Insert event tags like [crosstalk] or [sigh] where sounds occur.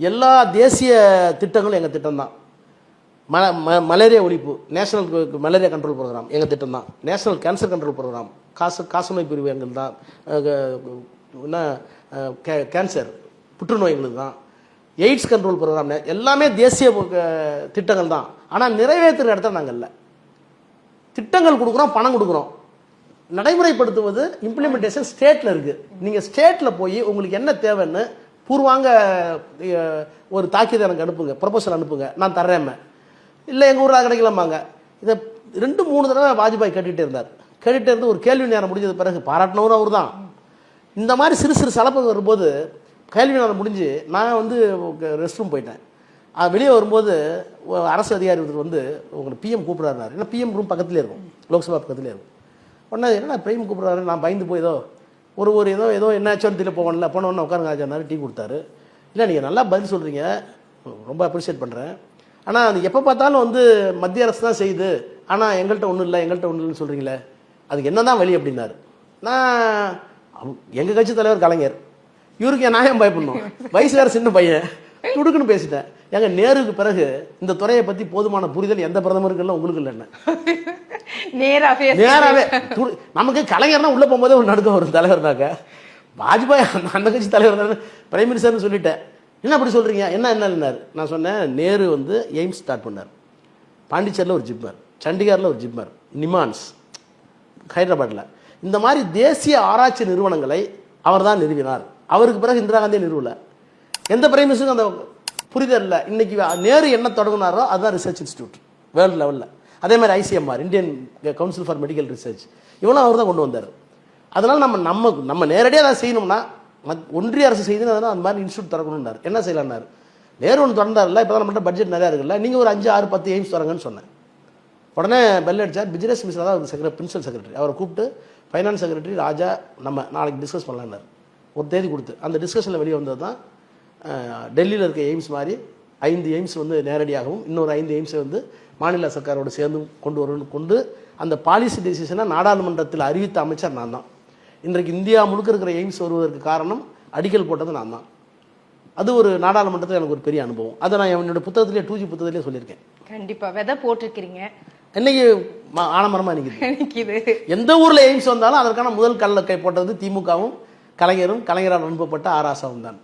எல்லா தேசிய திட்டங்களும் எங்கள் திட்டம் தான் ம ம- மலேரியா ஒழிப்பு நேஷனல் மலேரியா கண்ட்ரோல் ப்ரோக்ராம் எங்கள் திட்டம் தான் நேஷனல் கேன்சர் கண்ட்ரோல் ப்ரோக்ராம் காசு காசநோய் பிரிவு எங்கள் தான் என்ன கே- கேன்சர் புற்றுநோய் எங்களுக்கு தான் எய்ட்ஸ் கண்ட்ரோல் ப்ரோக்ராம் எல்லாமே தேசிய திட்டங்கள் தான் ஆனால் நிறைவேற்றுற இடத்துல நாங்கள் இல்லை. திட்டங்கள் கொடுக்குறோம் பணம் கொடுக்குறோம். நடைமுறைப்படுத்துவது இம்ப்ளிமெண்டேஷன் ஸ்டேட்டில் இருக்குது நீங்கள் ஸ்டேட்டில் போய் உங்களுக்கு என்ன தேவைன்னு பூர்வாங்க ஒரு தாக்கியதை எனக்கு அனுப்புங்க ப்ரொபோசல் அனுப்புங்க நான் தர்றேன் இல்லை எங்கள் ஊரில் கிடைக்கலாமாங்க இதை ரெண்டு மூணு தடவை வாஜ்பாய் கேட்டுகிட்டே இருந்தார். கேட்டுகிட்டே இருந்து ஒரு கேள்வி நேரம் முடிஞ்சது பிறகு பாராட்டினவரும் அவர் தான் இந்த மாதிரி சிறு சிறு சலப்பு வரும்போது கேள்வி நேரம் முடிஞ்சு நான் வந்து ரெஸ்ட் ரூம் போயிட்டேன். அது வெளியே வரும்போது அரசு அதிகாரி ஒருத்தர் வந்து உங்களுக்கு பிஎம் கூப்பிடுறாரு ஏன்னா பிஎம் ரூம் பக்கத்துலேயே இருக்கும் லோக்சபா பக்கத்துலேயே இருக்கும். உடனே என்ன பிஎம் கூப்பிடுறாரு? நான் பயந்து போய் ஏதோ ஒரு ஒரு ஏதோ ஏதோ என்னாச்சோன்னு தெரியல போகணும்ல. போனோன்னு உட்காருங்க ஆச்சாரு டீ கொடுத்தாரு. இல்லை நீங்கள் நல்லா பதில் சொல்கிறீங்க ரொம்ப அப்ரிஷியேட் பண்ணுறேன் ஆனால் அது எப்போ பார்த்தாலும் வந்து மத்திய அரசு தான் செய்யுது. ஆனால் எங்கள்கிட்ட ஒன்றும் இல்லை எங்கள்கிட்ட ஒன்றும் இல்லைன்னு சொல்கிறீங்களே அதுக்கு என்ன தான் வழி அப்படின்னாரு. நான் எங்கள் கட்சி தலைவர் கலைஞர். இவருக்கு நான் ஏன் பயப்படணும். [laughs] வயசு வேறு சின்ன பையன். துடுக்குன்னு பேசிட்டேன். ஏங்க நேருக்கு பிறகு இந்த துறையை பற்றி போதுமான புரிதல் எந்த பிரதமருக்கு இல்லை உங்களுக்கு இல்லைன்னு. நேரா face to நேராவே. துடு- நமக்கு கலைஞர்னா உள்ள போகும்போதே ஒரு நடுக்கம் வரும் தலைவர்னாக்க. வாஜ்பாய் அந்த- கட்சி தலைவர் தானே. பிரைம் மினிஸ்டர்னு சொல்லிட்டேன். என்ன அப்படி சொல்றீங்க? என்ன என்னன்னாரு? நான் சொன்னேன் நேரு வந்து எய்ம்ஸ் ஸ்டார்ட் பண்ணார். பாண்டிச்சேரியில் ஒரு ஜிப்மர் சண்டிகாரில் ஒரு ஜிப்மர் நிமான்ஸ் ஹைதராபாத்தில் இந்த மாதிரி தேசிய ஆராய்ச்சி நிறுவனங்களை அவர் தான் நிறுவினார். அவருக்கு பிறகு இந்திரா காந்தியை நிறுவல. எந்த பிரைம் மினிஸ்டருக்கும் அந்த புரிதல்ல. இன்னைக்கு நேரு என்ன தொடங்கினாரோ அதுதான் ரிசர்ச் இன்ஸ்டியூட் வேர்ல்டு லெவலில் அதே மாதிரி ICMR Indian council for medical research இவனும் அவர் தான் கொண்டு வந்தார். அதனால் நம்ம நம்ம நம்ம நேரடியாக அதை செய்யணும்னா மத்- ஒன்றிய அரசு செய்யணும் அந்த மாதிரி இன்ஸ்டியூட் திறக்கணும்னார். என்ன செய்யலாம்னார்? நேரு ஒன்று திறந்தார்ல இப்போ தான் நம்மகிட்ட பட்ஜெட் நிறையா இருக்குல்ல நீங்கள் ஒரு அஞ்சு ஆறு பத்து எய்ம்ஸ் தரங்கன்னு சொன்னேன். உடனே பெல் அடிச்சார் பிஸ்னஸ் மினிஸ்டர் தான் செக்ர பிரின்சிபல் செக்ரட்டரி அவரை கூப்பிட்டு ஃபைனான்ஸ் செக்ரட்டரி ராஜா நம்ம நாளைக்கு டிஸ்கஸ் பண்ணலான்னாரு ஒரு தேதி கொடுத்து. அந்த டிஸ்கஷனில் வெளியே வந்தது தான் டெல்லியில் இருக்க எய்ம்ஸ் மாதிரி ஐந்து எய்ம்ஸ் வந்து நேரடியாகவும் இன்னொரு ஐந்து எய்ம்ஸை வந்து மாநில சர்க்காரோடு சேர்ந்து கொண்டு வரணும் கொண்டு அந்த பாலிசி டெசிஷனை நாடாளுமன்றத்தில் அறிவித்த அமைச்சர் நான் தான். இன்றைக்கு இந்தியா முழுக்க இருக்கிற எய்ம்ஸ் வருவதற்கு காரணம் அடிக்கல் போட்டது நான் தான். அது ஒரு நாடாளுமன்றத்தில் எனக்கு ஒரு பெரிய அனுபவம். அதை நான் என்னோட புத்தகத்திலே டூ ஜி புத்தகத்திலே சொல்லியிருக்கேன். கண்டிப்பா. விதை போட்டிருக்கிறீங்க. இன்னைக்கு நிக்குது. நிக்குது. எந்த ஊர்ல எய்ம்ஸ் வந்தாலும் அதற்கான முதல் கல்ல கை போட்டது திமுகவும் கலைஞரும் கலைஞரால் அனுப்பப்பட்ட ஆராசாவும் தான்.